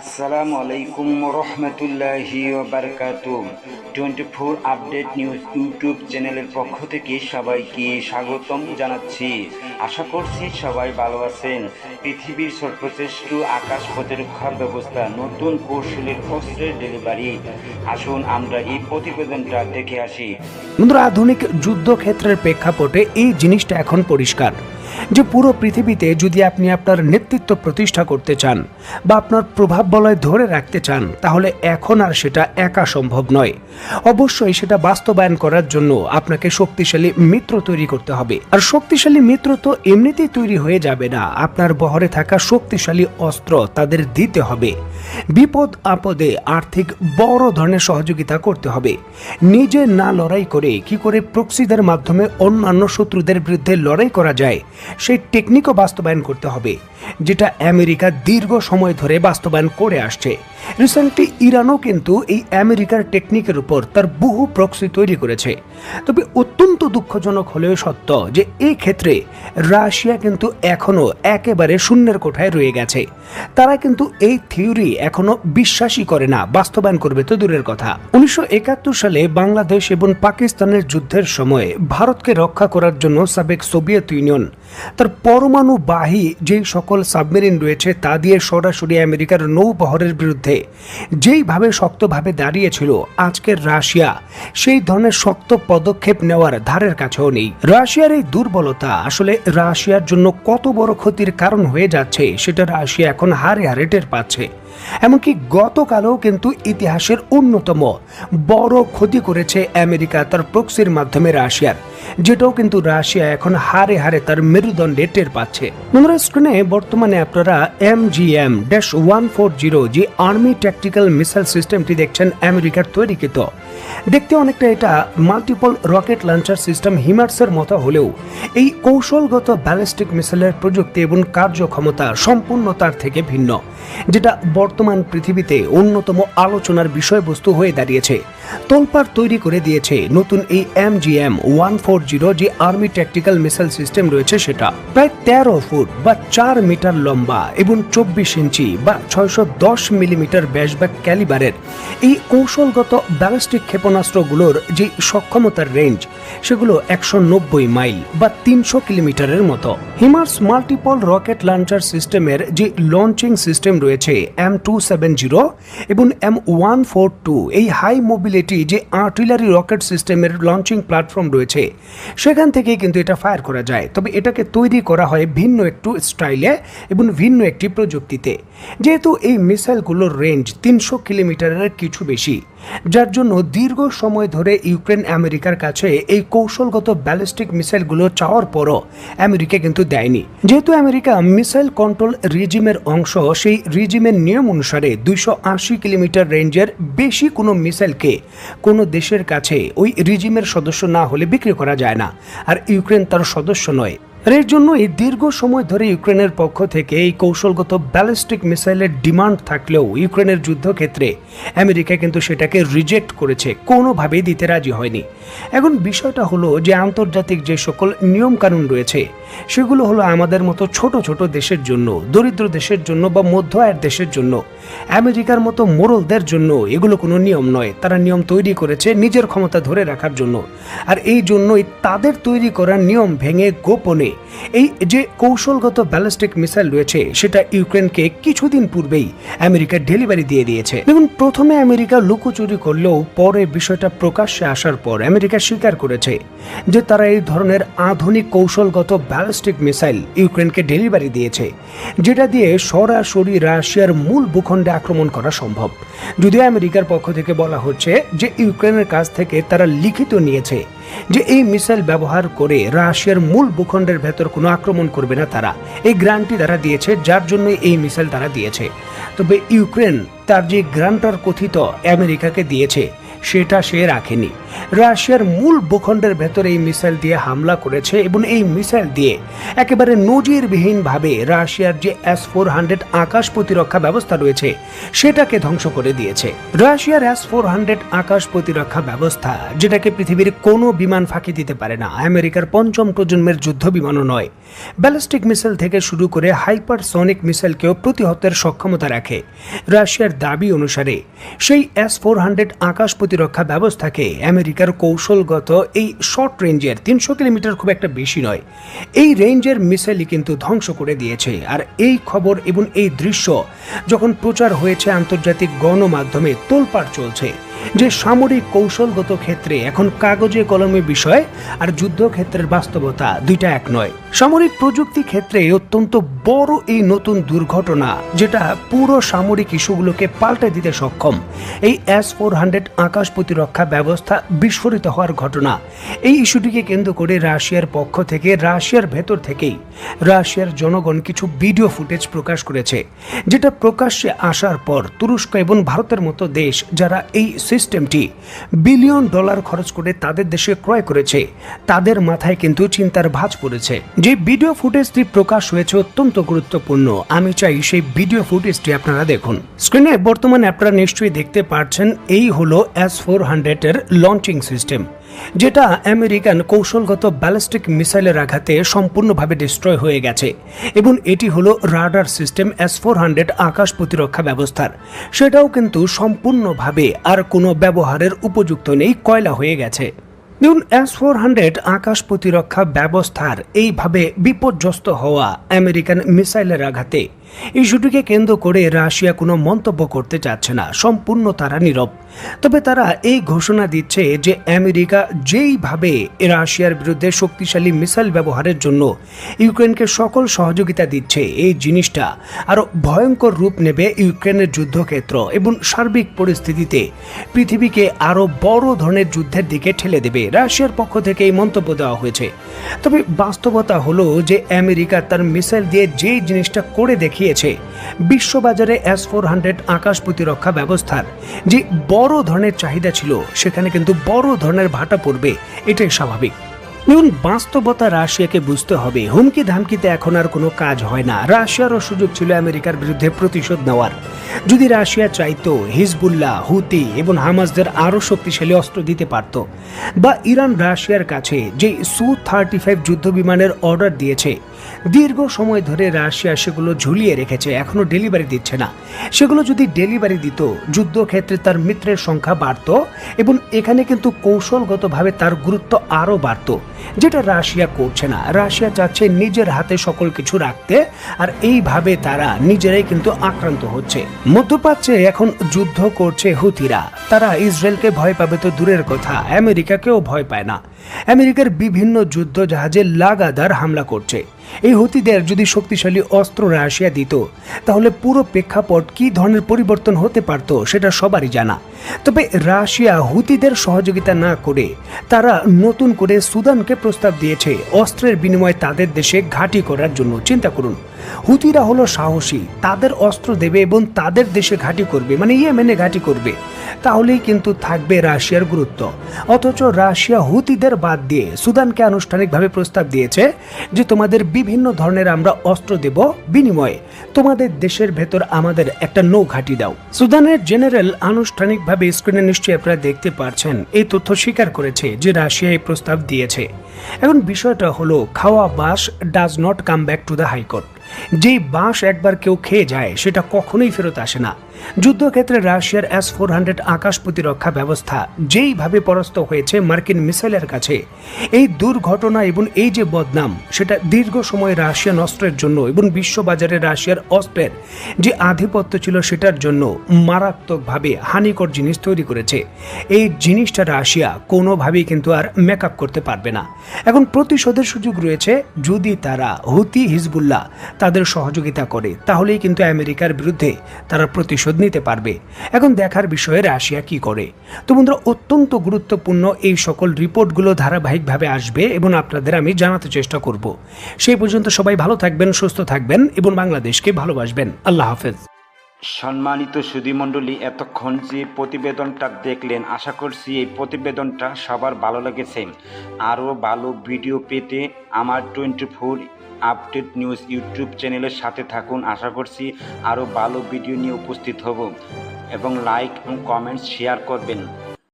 আসসালামু আলাইকুম রহমতুল্লাহি twenty four update news YouTube চ্যানেলের পক্ষ থেকে সবাইকে স্বাগতম জানাচ্ছি। আশা করছি সবাই ভালো আছেন। পৃথিবীর সর্বশ্রেষ্ঠ আকাশ প্রতিরক্ষার ব্যবস্থা, নতুন কৌশলের অস্ত্রের ডেলিভারি। আসুন আমরা এই প্রতিবেদনটা দেখে আসি। বন্ধুরা, আধুনিক যুদ্ধক্ষেত্রের প্রেক্ষাপটে এই জিনিসটা এখন পরিষ্কার। যে পুরো পৃথিবীতে যদি আপনি আপনার নেতৃত্ব প্রতিষ্ঠা করতে চান বা আপনার প্রভাব বলয় ধরে রাখতে চান, তাহলে এখন আর সেটা একা সম্ভব নয়। অবশ্যই সেটা বাস্তবায়ন করার জন্য আপনাকে শক্তিশালী মিত্র তৈরি করতে হবে। আর শক্তিশালী মিত্র তো এমনিতেই তৈরি হয়ে যাবে না। আপনার বহরে থাকা শক্তিশালী অস্ত্র তাদের দিতে হবে। বিপদ আপদে আর্থিক বড় ধরনের সহযোগিতা করতে হবে। নিজে না লড়াই করে কি করে প্রক্সিদের মাধ্যমে অন্যান্য শত্রুদের বিরুদ্ধে লড়াই করা যায় সেই টেকনিকও বাস্তবায়ন করতে হবে, যেটা আমেরিকা দীর্ঘ সময় ধরে বাস্তবায়ন করে আসছে। রিসেন্টলি ইরানও কিন্তু এই আমেরিকার টেকনিকের উপর তার বহু প্রক্সি তৈরি করেছে। তবে অত্যন্ত দুঃখজনক হলেও সত্য যে এই ক্ষেত্রে রাশিয়া কিন্তু এখনও একেবারে শূন্যের কোঠায় রয়ে গেছে। তারা কিন্তু এই থিওরি এখনও বিশ্বাসই করে না, বাস্তবায়ন করবে তো দূরের কথা। উনিশশো একাত্তর সালে বাংলাদেশ এবং পাকিস্তানের যুদ্ধের সময় ভারতকে রক্ষা করার জন্য সাবেক সোভিয়েত ইউনিয়ন তার পরমাণু বাহী যে সকল সাবমেরিন রয়েছে তা দিয়ে সরাসরি আমেরিকার নৌবহরের বিরুদ্ধে। যেইভাবে শক্তভাবে দাঁড়িয়েছিল আজকের রাশিয়া, সেই ধরনের শক্ত পদক্ষেপ নেওয়ার ধারের কাছেও নেই। রাশিয়ার এই দুর্বলতা আসলে রাশিয়ার জন্য কত বড় ক্ষতির কারণ হয়ে যাচ্ছে, সেটা রাশিয়া এখন হারে হারে টের পাচ্ছে। এমনকি গতকালও কিন্তু ইতিহাসের অন্যতম বড় ক্ষতি করেছে আমেরিকা তার প্রক্সির মাধ্যমে রাশিয়ার যেটাও কিন্তু রাশিয়া এখন হারে হারে তার মেরুদণ্ডে টের পাচ্ছে। বন্ধুরা স্ক্রিনে বর্তমানে আপনারা M G M dash one four zero যে আর্মি ট্যাকটিক্যাল মিসাইল সিস্টেমটি দেখছেন, আমেরিকার তৈরিকৃত। দেখতে অনেকটা এটা মাল্টিপল রকেট লঞ্চার সিস্টেম হিমার্সের মতো হলেও এই কৌশলগত ব্যালিস্টিক মিসাইলের প্রযুক্তি এবং কার্যক্ষমতা সম্পূর্ণ তার থেকে ভিন্ন, যেটা বর্তমান পৃথিবীতে অন্যতম আলোচনার বিষয়বস্তু হয়ে দাঁড়িয়েছে। তোলপাড় তৈরি করে দিয়েছে নতুন এই M G M one four zero যে আর্মি ট্যাকটিক্যাল মিসাইল সিস্টেম রয়েছে সেটা। প্রায় তেরো ফুট বা চার মিটার লম্বা এবং চব্বিশ ইঞ্চি বা ছয়শো দশ মিলিমিটার ব্যাস বা ক্যালিবারের। এই কৌশলগত ব্যালিস্টিক ক্ষেপণাস্ত্রগুলোর যে সক্ষমতার রেঞ্জ, সেগুলো একশো নব্বই মাইল বা তিনশো কিলোমিটারের মতো। হিমার্স মাল্টিপল রকেট লঞ্চার সিস্টেমের যে লঞ্চিং সিস্টেম রয়েছে এম টু সেভেন জিরো এবং এম ওয়ান ফোর টু এই হাই মোবিলিটি যে আর্টিলারি রকেট সিস্টেমের লঞ্চিং প্ল্যাটফর্ম রয়েছে, সেখান থেকেই কিন্তু এটা ফায়ার করা যায়। তবে এটাকে তৈরি করা হয় ভিন্ন একটু স্টাইলে এবং ভিন্ন একটি প্রযুক্তিতে। যেহেতু এই মিসাইলগুলোর রেঞ্জ তিনশো কিলোমিটারের কিছু বেশি যার জন্য দীর্ঘ সময় ধরে ইউক্রেন আমেরিকার কাছে এই কৌশলগত ব্যালিস্টিক মিসাইলগুলো চাওয়ার পরও আমেরিকা কিন্তু দেয়নি। যেহেতু আমেরিকা মিসাইল কন্ট্রোল রিজিমের অংশ, সেই রিজিমের নিয়ম অনুসারে দুইশো আশি কিলোমিটার রেঞ্জের বেশি কোনো মিসাইলকে কোনো দেশের কাছে ওই রিজিমের সদস্য না হলে বিক্রি করা যায় না। আর ইউক্রেন তার সদস্য নয়। এর জন্য এই দীর্ঘ সময় ধরে ইউক্রেনের পক্ষ থেকে এই কৌশলগত ব্যালিস্টিক মিসাইলের ডিমান্ড থাকলেও ইউক্রেনের যুদ্ধক্ষেত্রে আমেরিকা কিন্তু সেটাকে রিজেক্ট করেছে, কোনোভাবেই দিতে রাজি হয়নি। এখন বিষয়টা হলো যে আন্তর্জাতিক যে সকল নিয়মকানুন রয়েছে, সেগুলো হলো আমাদের মতো ছোট ছোট দেশের জন্য, দরিদ্র দেশের জন্য বা মধ্য আয়ের দেশের জন্য, আমেরিকার মতো মোরলদের জন্য, এগুলো কোনো নিয়ম নয়। তারা নিয়ম তৈরি করেছে নিজের ক্ষমতা ধরে রাখার জন্য। আর এই জন্যই তাদের তৈরি করা নিয়ম ভেঙে গোপনে এই যে কৌশলগত ব্যালিস্টিক মিসাইল রয়েছে, সেটা ইউক্রেনকে কিছুদিন পূর্বেই আমেরিকা ডেলিভারি দিয়ে দিয়েছে। দেখুন, প্রথমে আমেরিকা লুকোচুরি করলেও পরে বিষয়টা প্রকাশ্যে আসার পর আমেরিকা স্বীকার করেছে যে তারা এই ধরনের আধুনিক কৌশলগত ব্যালিস্টিক মিসাইল ইউক্রেনকে ডেলিভারি দিয়েছে, যেটা দিয়ে সরাসরি রাশিয়ার মূল ভূখণ্ডে আক্রমণ করা সম্ভব। যদিও আমেরিকার পক্ষ থেকে বলা হচ্ছে যে ইউক্রেনের কাছ থেকে তারা লিখিত নিয়েছে যে এই মিসাইল ব্যবহার করে রাশিয়ার মূল ভূখণ্ডের ভেতর কোনো আক্রমণ করবে না তারা। এই গ্রান্টটি তারা দিয়েছে, যার জন্য এই মিসাইল তারা দিয়েছে। তবে ইউক্রেন তার যে গ্রান্টার কথিত আমেরিকাকে দিয়েছে সেটা সে রাখেনি। রাশিয়ার মূল ভূখণ্ডের ভেতরে এই মিসাইল দিয়ে হামলা করেছে এবং এই মিসাইল দিয়ে একেবারে নজিরবিহীনভাবে রাশিয়ার যে এস ফোর হান্ড্রেড আকাশ প্রতিরক্ষা ব্যবস্থা রয়েছে, সেটাকে ধ্বংস করে দিয়েছে। রাশিয়ার এস ফোর হান্ড্রেড আকাশ প্রতিরক্ষা ব্যবস্থা, যেটাকে পৃথিবীর কোনো বিমান ফাঁকি দিতে পারে না, আমেরিকার পঞ্চম প্রজন্মের যুদ্ধ বিমানও নয়। ব্যালিস্টিক মিসাইল থেকে শুরু করে হাইপারসনিক মিসাইলকেও প্রতিহতের সক্ষমতা রাখে। রাশিয়ার দাবি অনুসারে, সেই এস ফোর হান্ড্রেড আকাশ প্রতিরক্ষা ব্যবস্থাকে আমেরিকার কৌশলগত এই শর্ট রেঞ্জের তিনশো কিলোমিটার খুব একটা বেশি নয়। এই রেঞ্জের মিসাইলই কিন্তু ধ্বংস করে দিয়েছে। আর এই খবর এবং এই দৃশ্য যখন প্রচার হয়েছে আন্তর্জাতিক গণমাধ্যমে তোলপাড় চলছে। যে সামরিক কৌশলগত ক্ষেত্রে এখন কাগজে কলমে বিষয় আর যুদ্ধক্ষেত্রের বাস্তবতা দুইটা এক নয়। সামরিক প্রযুক্তি ক্ষেত্রে অত্যন্ত বড় এই নতুন দুর্ঘটনা, যেটা পুরো সামরিক ইস্যুগুলোকে পাল্টে দিতে সক্ষম। এই এস ফোর হান্ড্রেড আকাশ প্রতিরক্ষা ব্যবস্থা বিস্ফোরিত হওয়ার ঘটনা। এই ইস্যুটিকে কেন্দ্র করে রাশিয়ার পক্ষ থেকে, রাশিয়ার ভেতর থেকেই রাশিয়ার জনগণ কিছু ভিডিও ফুটেজ প্রকাশ করেছে, যেটা প্রকাশ্যে আসার পর তুরস্ক এবং ভারতের মতো দেশ, যারা এই সিস্টেমটি বিলিয়ন ডলার খরচ করে তাদের দেশে ক্রয় করেছে। তাদের মাথায় কিন্তু চিন্তার ভাঁজ পড়েছে। যে ভিডিও ফুটেজটি প্রকাশ হয়েছে অত্যন্ত গুরুত্বপূর্ণ। আমি চাই সেই ভিডিও ফুটেজটি আপনারা দেখুন। স্ক্রিনে বর্তমানে আপনারা নিশ্চয়ই দেখতে পাচ্ছেন এই হলো এস ফোর হান্ড্রেডের লঞ্চিং সিস্টেম যেটা আমেরিকান কৌশলগত ব্যালিস্টিক মিসাইলের আঘাতে সম্পূর্ণভাবে ডিস্ট্রয় হয়ে গেছে এবং এটি হলো radar system S four hundred আকাশ প্রতিরক্ষা ব্যবস্থার। সেটাও কিন্তু সম্পূর্ণভাবে আর কোনো ব্যবহারের উপযুক্ত নেই, কয়লা হয়ে গেছে। দেখুন এস ফোর হান্ড্রেড আকাশ প্রতিরক্ষা ব্যবস্থার এইভাবে বিপর্যস্ত হওয়া আমেরিকান মিসাইলের আঘাতে ইস্যুটিকে কেন্দ্র করে রাশিয়া কোনো মন্তব্য করতে চাচ্ছে না, সম্পূর্ণ তারা নীরব। তবে তারা এই ঘোষণা দিচ্ছে যে আমেরিকা যেইভাবে রাশিয়ার বিরুদ্ধে শক্তিশালী মিসাইল ব্যবহারের জন্য ইউক্রেনকে সকল সহযোগিতা দিচ্ছে, এই জিনিসটা আরও ভয়ঙ্কর রূপ নেবে ইউক্রেনের যুদ্ধক্ষেত্র এবং সার্বিক পরিস্থিতিতে পৃথিবীকে আরও বড় ধরনের যুদ্ধের দিকে ঠেলে দেবে, রাশিয়ার পক্ষ থেকে এই মন্তব্য দেওয়া হয়েছে। তবে বাস্তবতা হলো যে আমেরিকা তার মিসাইল দিয়ে যেই জিনিসটা করে দেখিয়েছে, বিশ্ববাজারে এস ফোর হান্ড্রেড আকাশ প্রতিরক্ষা ব্যবস্থার যে বড় ধরনের চাহিদা ছিল, সেখানে কিন্তু বড় ধরনের ভাটা পড়বে, এটাই স্বাভাবিক। দেখুন বাস্তবতা রাশিয়াকে বুঝতে হবে। হুমকি ধামকিতে এখন আর কোনো কাজ হয় না। রাশিয়ারও সুযোগ ছিল আমেরিকার বিরুদ্ধে প্রতিশোধ নেওয়ার। যদি রাশিয়া চাইতো, হিজবুল্লাহ, হুতি এবং হামাসদের আরও শক্তিশালী অস্ত্র দিতে পারত বা ইরান রাশিয়ার কাছে যে সু থার্টি ফাইভ যুদ্ধ বিমানের অর্ডার দিয়েছে, দীর্ঘ সময় ধরে রাশিয়া সেগুলো ঝুলিয়ে রেখেছে, এখনও ডেলিভারি দিচ্ছে না। সেগুলো যদি ডেলিভারি দিত, যুদ্ধক্ষেত্রে তার মিত্রের সংখ্যা বাড়ত এবং এখানে কিন্তু কৌশলগতভাবে তার গুরুত্ব আরও বাড়ত। যেটা রাশিয়া করছে না। রাশিয়া চাচ্ছে নিজের হাতে সকল কিছু রাখতে, আর এইভাবে তারা নিজেরাই কিন্তু আক্রান্ত হচ্ছে। মধ্যপ্রাচ্যে এখন যুদ্ধ করছে হুতিরা। তারা ইসরায়েলকে ভয় পাবে তো দূরের কথা, আমেরিকাকেও ভয় পায় না। আমেরিকার বিভিন্ন যুদ্ধ জাহাজে লাগাতার হামলা করছে। এই হুতিদের যদি শক্তিশালী অস্ত্র রাশিয়া দিত, তাহলে পুরো প্রেক্ষাপট কি ধরনের পরিবর্তন হতে পারত সেটা সবারই জানা। তবে রাশিয়া হুতিদের সহযোগিতা না করে তারা নতুন করে সুদানকে প্রস্তাব দিয়েছে। অস্ত্রের বিনিময়ে তাদের দেশে ঘাঁটি করার জন্য চিন্তা করুন। হুতিরা হলো সাহসী, তাদের অস্ত্র দেবে এবং তাদের দেশে ঘাঁটি করবে মানে ইয়েমেনে ঘাঁটি করবে। তাহলেই কিন্তু থাকবে রাশিয়ার গুরুত্ব। অথচ রাশিয়া হুতিদের বাদ দিয়ে সুদানকে আনুষ্ঠানিকভাবে প্রস্তাব দিয়েছে যে তোমাদের বিভিন্ন ধরনের আমরা অস্ত্র দেব বিনিময়ে। তোমাদের দেশের ভেতর আমাদের একটা নৌ ঘাঁটি দাও। সুদানের জেনারেল আনুষ্ঠানিকভাবে স্ক্রিনে নিশ্চয়ই আপনারা দেখতে পারছেন, এই তথ্য স্বীকার করেছে যে রাশিয়া এই প্রস্তাব দিয়েছে। এখন বিষয়টা হলো, খাওয়া বাস does not come back to the high court যেই বাঁশ একবার কেউ খেয়ে যায়, সেটা কখনোই ফেরত আসে না। যুদ্ধক্ষেত্রে রাশিয়ার এস ফোর হান্ড্রেড আকাশ প্রতিরক্ষা ব্যবস্থা যেইভাবে পরাস্ত হয়েছে মার্কিন মিসাইলের কাছে, এই দুর্ঘটনা এবং এই যে বদনাম, সেটা দীর্ঘ সময় রাশিয়ান অস্ত্রের জন্য এবং বিশ্ববাজারে রাশিয়ার অস্ত্রের যে আধিপত্য ছিল সেটার জন্য মারাত্মকভাবে হানিকর জিনিস তৈরি করেছে। এই জিনিসটা রাশিয়া কোনোভাবেই কিন্তু আর মেকআপ করতে পারবে না। এখন প্রতিশোধের সুযোগ রয়েছে, যদি তারা হুতি হিজবুল্লাহ তাদের সহযোগিতা করে, তাহলেই কিন্তু আমেরিকার বিরুদ্ধে তারা প্রতিশোধ নিতে পারবে। এখন দেখার বিষয়ে রাশিয়া কি করে? তো বন্ধুরা, অত্যন্ত গুরুত্বপূর্ণ এই সকল রিপোর্টগুলো ধারাবাহিকভাবে আসবে এবং আপনাদের আমি জানাতে চেষ্টা করব। সেই পর্যন্ত সবাই ভালো থাকবেন, সুস্থ থাকবেন এবং বাংলাদেশকে ভালোবাসবেন। আল্লাহ হাফেজ। সম্মানিত সুধীমণ্ডলী, এতক্ষণ যে প্রতিবেদনটা দেখলেন, আশা করছি এই প্রতিবেদনটা সবার ভালো লেগেছে। আরও ভালো ভিডিও পেতে আমার twenty four update news YouTube চ্যানেলের সাথে থাকুন। আশা করছি আরও ভালো ভিডিও নিয়ে উপস্থিত হব। এবং লাইক এবং কমেন্টস শেয়ার করবেন।